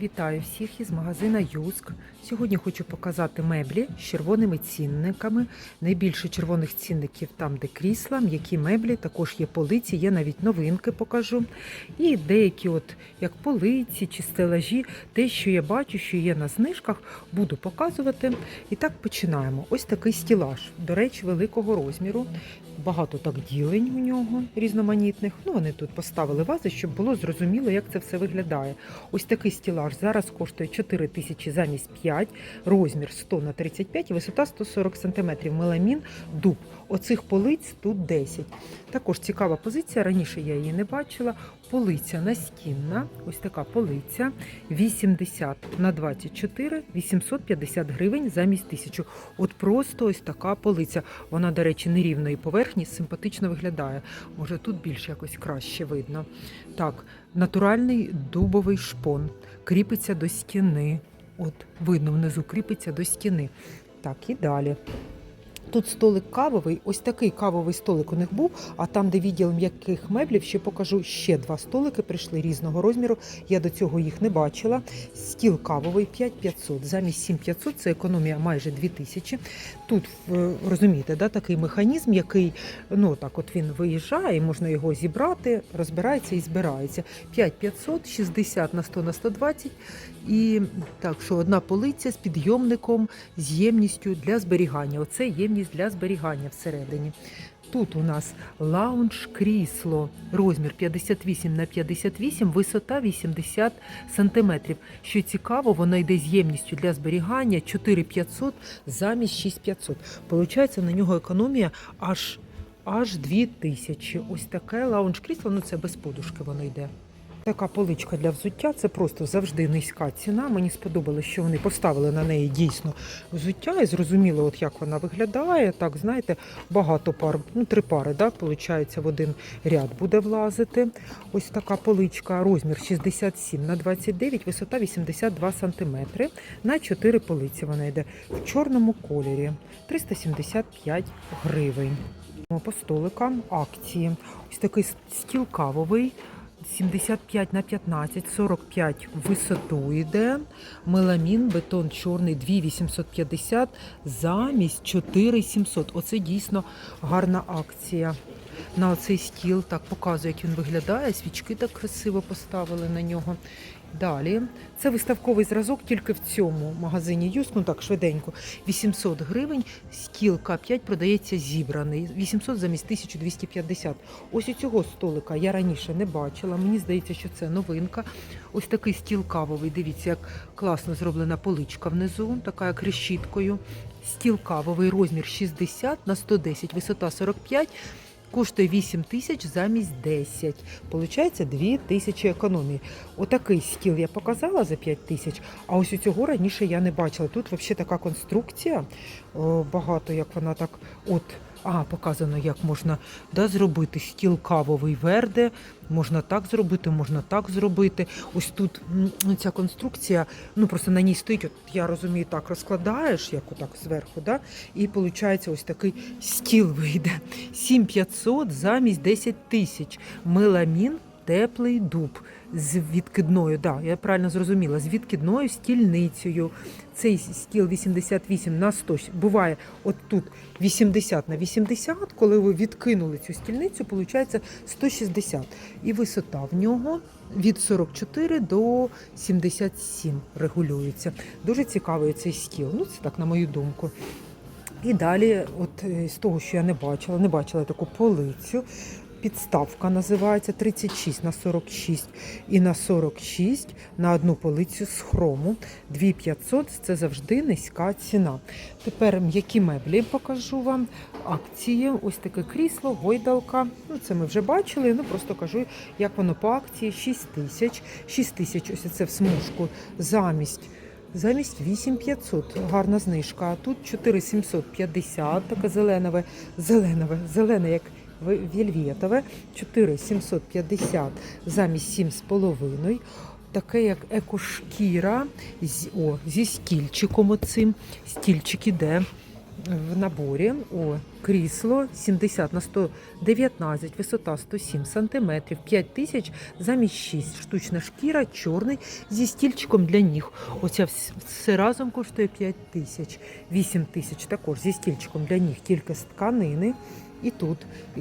Вітаю всіх із магазина Юск. Сьогодні хочу показати меблі з червоними цінниками. Найбільше червоних цінників там, де крісла, м'які меблі, також є полиці, є навіть новинки покажу. І деякі, от як полиці чи стелажі, те, що я бачу, що є на знижках, буду показувати. І так починаємо. Ось такий стілаж, до речі, великого розміру. Багато так ділень у нього різноманітних. Ну, вони тут поставили вази, щоб було зрозуміло, як це все виглядає. Ось такий стілаж зараз коштує 4 тисячі замість 5, розмір 100 на 35 і висота 140 см. Меламін, дуб. Оцих полиць тут 10. Також цікава позиція. Раніше я її не бачила. Полиця настінна, ось така полиця 80 на 24, 850 гривень замість 1000. От просто ось така полиця. Вона, до речі, нерівної поверхні, симпатично виглядає. Може, тут більш якось краще видно. Так, натуральний дубовий шпон кріпиться до стіни. От, видно, внизу кріпиться до стіни. Так, і далі. Тут столик кавовий, ось такий кавовий столик у них був, а там, де відділ м'яких меблів, ще покажу ще два столики, прийшли різного розміру. Я до цього їх не бачила. Стіл кавовий 5500, замість 7500 це економія майже 2000. Тут розумієте, да, такий механізм, який ну так, от він виїжджає, можна його зібрати, розбирається і збирається. 5500, 60 на 100 на 120. І так, що одна полиця з підйомником, з ємністю для зберігання. Оце ємність для зберігання всередині. Тут у нас лаунж крісло, розмір 58 на 58, висота 80 сантиметрів. Що цікаво, воно йде з ємністю для зберігання 4500 замість 6500. Получається на нього економія аж аж 2000. Ось таке лаунж крісло, ну це без подушки воно йде. Така поличка для взуття це просто завжди низька ціна. Мені сподобалось, що вони поставили на неї дійсно взуття і зрозуміло, от як вона виглядає. Так, знаєте, багато пар, ну три пари, да, виходить, в один ряд буде влазити. Ось така поличка, розмір 67 на 29, висота 82 см. На 4 полиці вона йде в чорному кольорі 375 гривень. По столикам акції. Ось такий стіл кавовий. 75 на 15, 45 висоту йде. Меламін, бетон чорний 2850 замість 4700. Оце дійсно гарна акція. На оцей стіл так показує, як він виглядає. Свічки так красиво поставили на нього. Далі це виставковий зразок тільки в цьому магазині Юс, ну так швиденько. 800 гривень. Стіл К5 продається зібраний. 800 замість 1250. Ось у цього столика я раніше не бачила. Мені здається, що це новинка. Ось такий стіл кавовий. Дивіться, як класно зроблена поличка внизу, така як решіткою. Стіл кавовий, розмір 60 на 110, висота 45. Коштує 8 тисяч замість 10. Получається 2 тисячі економії. Отакий стіл я показала за 5 тисяч, а ось у цього раніше я не бачила. Тут взагалі така конструкція, багато як вона так от. А, показано, як можна да, зробити стіл кавовий верде. Можна так зробити, можна так зробити. Ось тут ця конструкція, ну просто на ній стоїть, от я розумію, так розкладаєш, як отак зверху, да, і виходить ось такий стіл вийде. 7500 замість 10 тисяч. Меламін, теплий дуб з відкидною, да, я правильно зрозуміла, з відкидною стільницею. Цей стіл 88 на 100, буває от тут 80 на 80, коли ви відкинули цю стільницю, виходить 160. І висота в нього від 44 до 77 регулюється. Дуже цікавий цей стіл. Ну, це так, на мою думку. І далі, от е, з того, що я не бачила, не бачила таку полицю. Підставка називається 36 на 46 і на 46 на одну полицю з хрому. 2500 – це завжди низька ціна. Тепер м'які меблі покажу вам. Акції, ось таке крісло, гойдалка. Ну, це ми вже бачили. Ну просто кажу, як воно по акції 6 тисяч. 6 тисяч ось це в смужку замість. Замість 8500, гарна знижка. А тут 4750, таке зеленове, зеленове, зелене, як вельветове, 4750 замість 7,5. Таке як екошкіра з- о, зі стільчиком оцим. Стільчик іде в наборі. О, крісло 70 на 119, висота 107 см, 5 тисяч замість 6. Штучна шкіра, чорний, зі стільчиком для ніг. Оця все разом коштує 5 тисяч. 8 тисяч також зі стільчиком для ніг, з тканини. І тут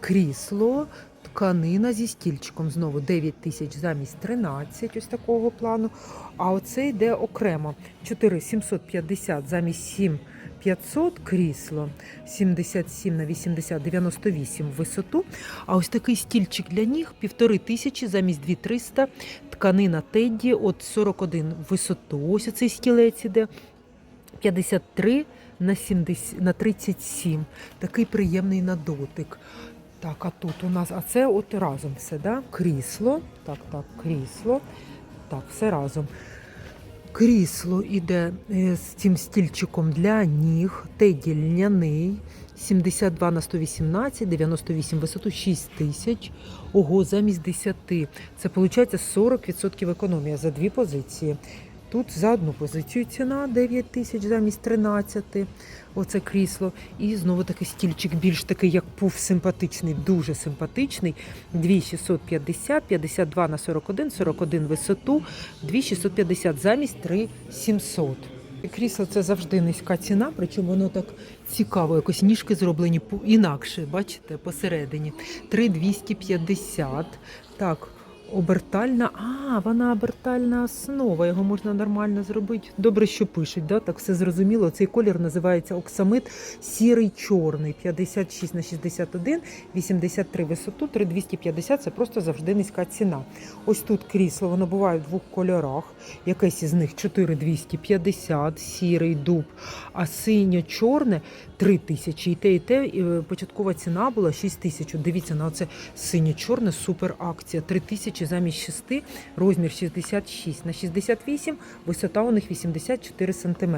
крісло, тканина зі стільчиком. Знову 9 тисяч замість 13, ось такого плану. А оце йде окремо. 4750 замість 7500 крісло, 77 на 80, 98 в висоту. А ось такий стільчик для ніг, півтори тисячі замість 2300. Тканина Тедді от 41 в висоту. Ось оцей стілець іде. 53 на 70, на 37. Такий приємний на дотик. Так, а тут у нас, а це от разом все, да? Крісло. Так, так, крісло. Так, все разом. Крісло іде е, з цим стільчиком для ніг, теді льняний, 72 на 118, 98 висоту, 6 тисяч. Ого, замість 10. Це виходить 40% економія за дві позиції. Тут за одну позицію ціна 9 тисяч замість 13. Оце крісло. І знову такий стільчик, більш такий, як пуф, симпатичний, дуже симпатичний. 2650, 52 на 41, 41 висоту, 2650 замість 3700. Крісло це завжди низька ціна, причому воно так цікаво, якось ніжки зроблені інакше, бачите, посередині. 3250. Так, обертальна. А, вона обертальна основа, його можна нормально зробити. Добре, що пишуть, да? так все зрозуміло. Цей колір називається оксамит сірий чорний. 56 на 61, 83 висоту, 3250 це просто завжди низька ціна. Ось тут крісло, воно буває в двох кольорах. Якесь із них 4250, сірий дуб, а синьо-чорне 3000. І те, і те і е, початкова ціна була 6000. Дивіться, на це синьо-чорне супер акція. 3000 що замість 6 розмір 66 на 68, висота у них 84 см.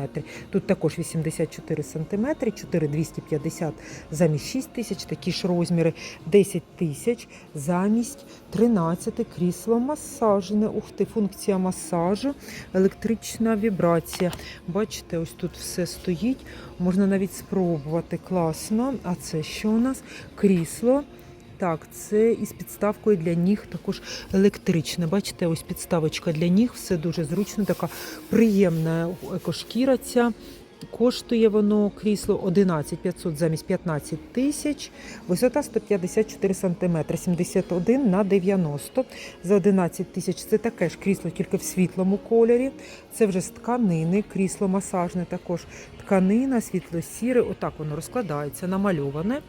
Тут також 84 см, 4250 замість 6 тисяч, такі ж розміри, 10 тисяч замість 13 крісло масажне. Ух ти, функція масажу, електрична вібрація. Бачите, ось тут все стоїть. Можна навіть спробувати класно. А це що у нас? Крісло. Так, це із підставкою для ніг також електрична. Бачите, ось підставочка для ніг, все дуже зручно, така приємна екошкіра ця. Коштує воно крісло 11 500 замість 15 тисяч, висота 154 см, 71 на 90 за 11 тисяч. Це таке ж крісло, тільки в світлому кольорі. Це вже з тканини, крісло масажне також. Тканина, світло-сіре, отак воно розкладається, намальоване,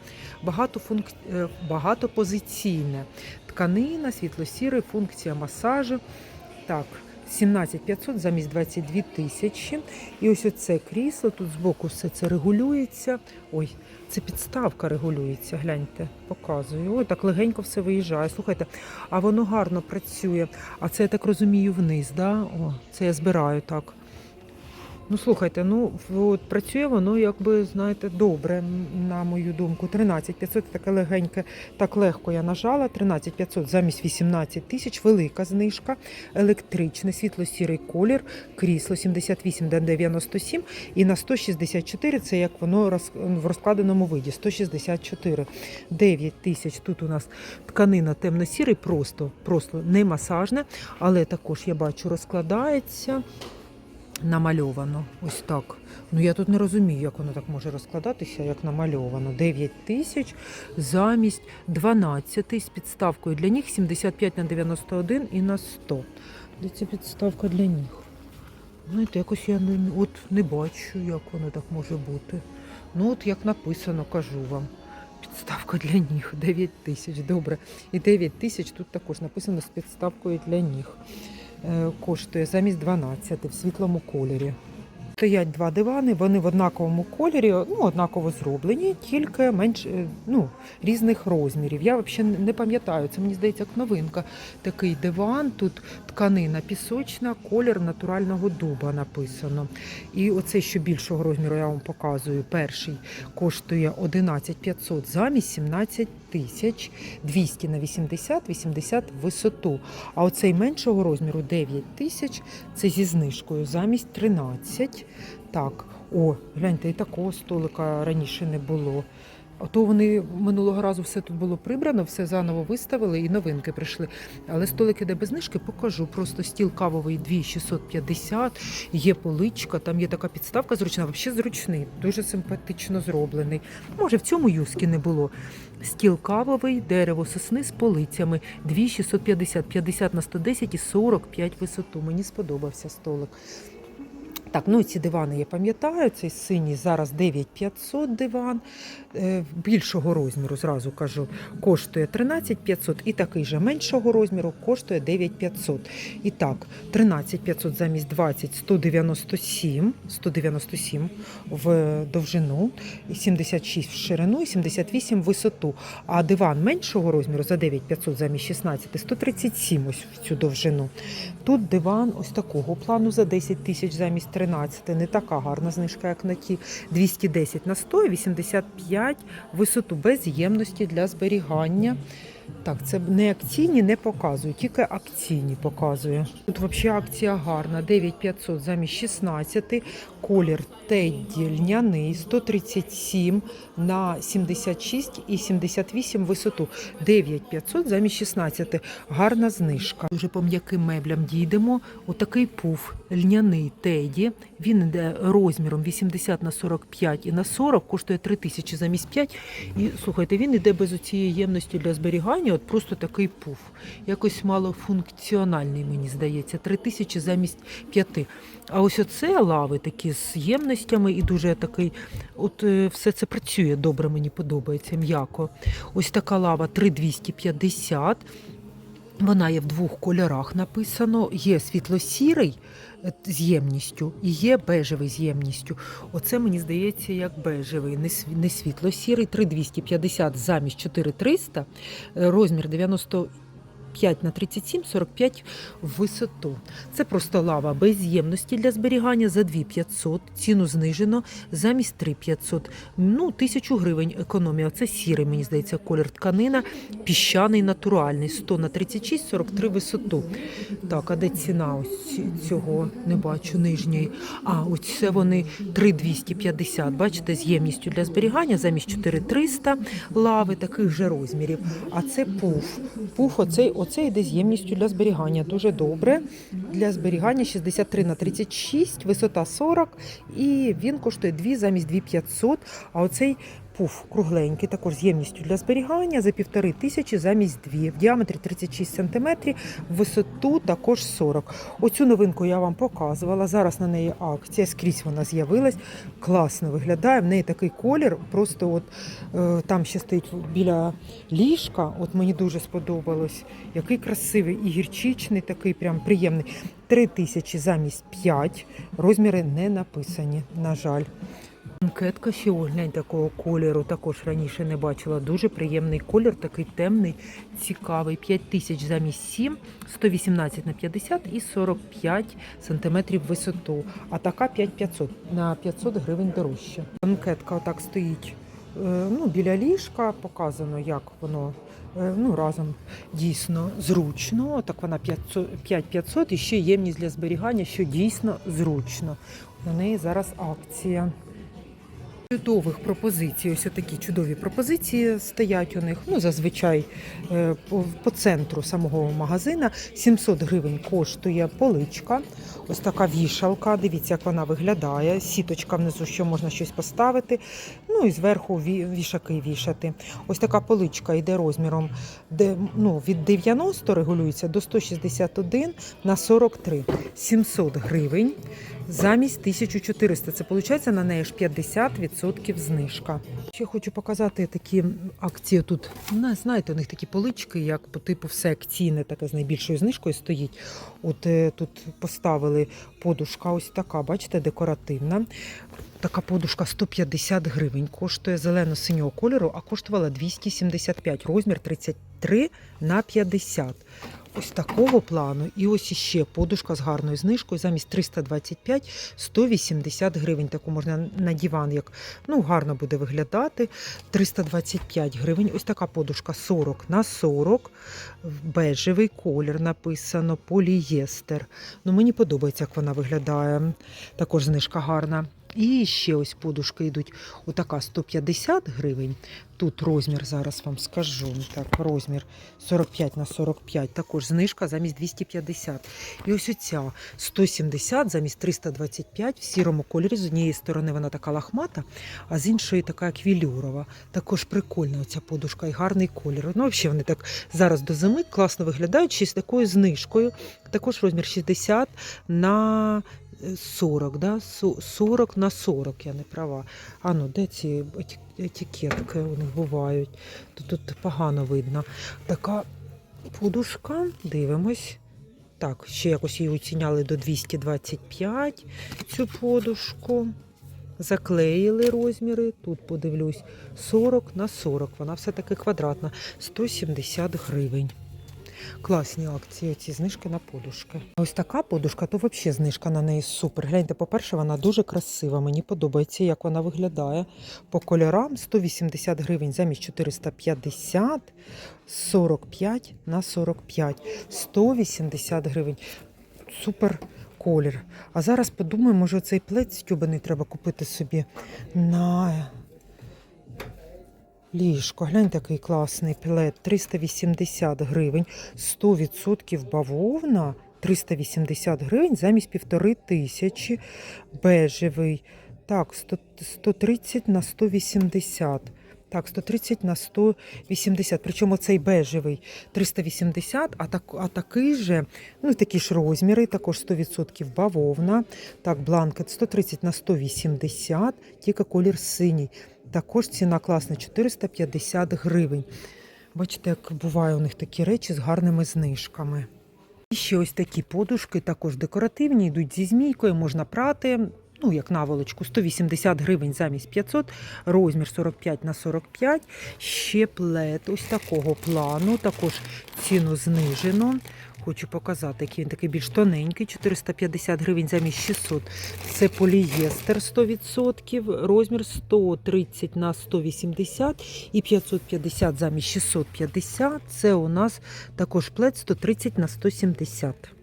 багатофунк... е, багатопозиційне. Тканина, світло-сіре, функція масажу. Так, 17 500 замість 22 тисячі. І ось оце крісло, тут збоку все це регулюється. Ой, це підставка регулюється, гляньте, показую. Ой, так легенько все виїжджає. Слухайте, а воно гарно працює. А це я так розумію вниз, да? О, це я збираю так. Ну, слухайте, ну от працює воно, якби знаєте, добре, на мою думку. 13 500 таке легеньке, так легко я нажала. 13 500 замість 18 тисяч, велика знижка, електричне, світло-сірий колір, крісло 78 до 97 і на 164 це як воно в розкладеному виді. 164. 9 тисяч. Тут у нас тканина темно-сірий, просто, просто не масажне, але також я бачу розкладається намальовано. Ось так. Ну я тут не розумію, як воно так може розкладатися, як намальовано. 9 тисяч замість 12 з підставкою для ніг 75 на 91 і на 100. Де ця підставка для ніг? Знаєте, якось я не, от не бачу, як воно так може бути. Ну, от як написано, кажу вам. Підставка для ніг 9 тисяч. Добре. І 9 тисяч тут також написано з підставкою для ніг. Е, Коштує замість 12 в світлому кольорі. Стоять два дивани, вони в однаковому кольорі, ну, однаково зроблені, тільки менш е, ну, різних розмірів. Я взагалі не пам'ятаю, це мені здається як новинка. Такий диван, тут тканина пісочна, колір натурального дуба написано. І оцей, що більшого розміру, я вам показую, перший коштує 11 500 замість 17 тисяч 200 на 80, 80 висоту. А оцей меншого розміру 9 тисяч, це зі знижкою замість 13. Так, о, гляньте, і такого столика раніше не було. А то вони минулого разу все тут було прибрано, все заново виставили і новинки прийшли. Але столик іде без знижки, покажу. Просто стіл кавовий 2650, є поличка, там є така підставка зручна, взагалі зручний, дуже симпатично зроблений. Може, в цьому юскі не було. Стіл кавовий, дерево сосни з полицями 2650, 50 на 110 і 45 висоту. Мені сподобався столик. Так, ну ці дивани я пам'ятаю. Цей синій зараз 9500 диван. Е, більшого розміру, зразу кажу, коштує 13500 і такий же меншого розміру коштує 9500. І так, 13500 замість 20 197, 197 в довжину, 76 в ширину і 78 в висоту. А диван меншого розміру за 9500 замість 16 137 ось в цю довжину. Тут диван ось такого плану за 10 тисяч замість 13. Не така гарна знижка, як на ті. 210 на 100 і 85 висоту без ємності для зберігання. Так, це не акційні не показую, тільки акційні показує. Тут взагалі акція гарна. 9500 замість 16, колір Тедді льняний 137 на 76 і 78 висоту. 9500 замість 16. Гарна знижка. Дуже по м'яким меблям дійдемо. Отакий пуф льняний Теді. Він йде розміром 80 на 45 і на 40, коштує 3000 замість 5. І слухайте, він йде без оцієї ємності для зберігання. От просто такий пуф. Якось малофункціональний, мені здається. 3000 замість 5. А ось оце лави такі з ємностями і дуже такий. От е, все це працює добре, мені подобається, м'яко. Ось така лава 3250. Вона є в двох кольорах написано: є світло-сірий з ємністю і є бежевий з ємністю. Оце мені здається, як бежевий, не світло-сірий, 3,250 замість 4,300, розмір 90 5 на 37, 45 висоту. Це просто лава без ємності для зберігання за 2500, ціну знижено замість 3500. Ну, 1000 гривень економія. Це сірий, мені здається, колір тканина, піщаний натуральний. 100 на 36, 43 висоту. Так, а де ціна ось цього не бачу нижньої. А, ось це вони 3,250, бачите, з ємністю для зберігання замість 4300 лави таких же розмірів. А це пуф. Пуф оцей оцей йде з ємністю для зберігання. Дуже добре. Для зберігання 63 на 36, висота 40, і він коштує 2 замість 2500, а оцей пуф кругленький, також з ємністю для зберігання за півтори тисячі замість 2. В діаметрі 36 см, в висоту також 40. Оцю новинку я вам показувала. Зараз на неї акція, скрізь вона з'явилась. Класно виглядає. В неї такий колір. Просто от е, там ще стоїть біля ліжка. От мені дуже сподобалось. Який красивий і гірчичний, такий прям приємний. 3 тисячі замість 5. Розміри не написані, на жаль. Анкетка ще глянь такого кольору, також раніше не бачила. Дуже приємний колір, такий темний, цікавий. 5 тисяч замість 7, 118 на 50 і 45 сантиметрів висоту. А така 5500, на 500 гривень дорожче. Анкетка отак стоїть е, ну, біля ліжка, показано, як воно е, ну, разом дійсно зручно. Так вона 500 5500 і ще ємність для зберігання, що дійсно зручно. У неї зараз акція. Чудових пропозицій, ось такі чудові пропозиції стоять у них. Ну, зазвичай е, по, центру самого магазина 700 гривень коштує поличка. Ось така вішалка. Дивіться, як вона виглядає. Сіточка внизу, що можна щось поставити. Ну і зверху вішаки вішати. Ось така поличка йде розміром де, ну, від 90 регулюється до 161 на 43. 700 гривень замість 1400. Це виходить на неї ж 50% знижка. Ще хочу показати такі акції тут. Ну, знаєте, у них такі полички, як по типу все акційне, таке з найбільшою знижкою стоїть. От е, тут поставили подушка, ось така, бачите, декоративна. Така подушка 150 гривень коштує зелено-синього кольору, а коштувала 275, розмір 33 на 50. Ось такого плану. І ось іще подушка з гарною знижкою. Замість 325 180 гривень. Таку можна на диван, як ну, гарно буде виглядати. 325 гривень. Ось така подушка 40 на 40. Бежевий колір написано полієстер. Ну, мені подобається, як вона виглядає. Також знижка гарна. І ще ось подушки йдуть. Отака 150 гривень. Тут розмір, зараз вам скажу. Так, розмір 45 на 45. Також знижка замість 250. І ось оця 170 замість 325 в сірому кольорі. З однієї сторони вона така лахмата, а з іншої така квілюрова. Також прикольна оця подушка і гарний колір. Ну, взагалі вони так зараз до зими класно виглядають ще з такою знижкою. Також розмір 60 на 40, да? 40 на 40, я не права. А ну, де ці етикетки них бувають? Тут, тут погано видно. Така подушка, дивимось. Так, ще якось її оціняли до 225 цю подушку. Заклеїли розміри. Тут подивлюсь 40 на 40. Вона все-таки квадратна. 170 гривень. Класні акції, ці знижки на подушки. Ось така подушка, то взагалі знижка на неї супер. Гляньте, по-перше, вона дуже красива. Мені подобається, як вона виглядає. По кольорам 180 гривень замість 450, 45 на 45, 180 гривень. Супер колір. А зараз подумаємо, може цей плед стюбаний треба купити собі на ліжко. Глянь, такий класний плед. 380 гривень, 100% бавовна. 380 гривень замість півтори тисячі. Бежевий. Так, 100, 130 на 180. Так, 130 на 180. Причому цей бежевий 380, а, так, а такий же, ну такі ж розміри, також 100% бавовна. Так, бланкет 130 на 180, тільки колір синій. Також ціна класна 450 гривень. Бачите, як буває у них такі речі з гарними знижками. І ще ось такі подушки, також декоративні, йдуть зі змійкою, можна прати. Ну, як наволочку, 180 гривень замість 500, розмір 45 на 45, ще плед ось такого плану, також ціну знижено. Хочу показати, який він такий більш тоненький, 450 гривень замість 600. Це полієстер 100%, розмір 130 на 180 і 550 замість 650. Це у нас також плед 130 на 170.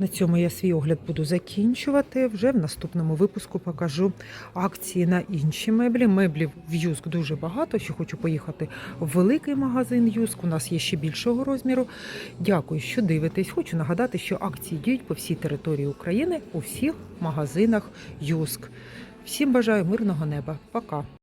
На цьому я свій огляд буду закінчувати. Вже в наступному випуску покажу акції на інші меблі. Меблів в Юск дуже багато. Ще хочу поїхати в великий магазин Юск. У нас є ще більшого розміру. Дякую, що дивитесь. Хочу нагадати, що акції діють по всій території України у всіх магазинах Юск. Всім бажаю мирного неба. Пока.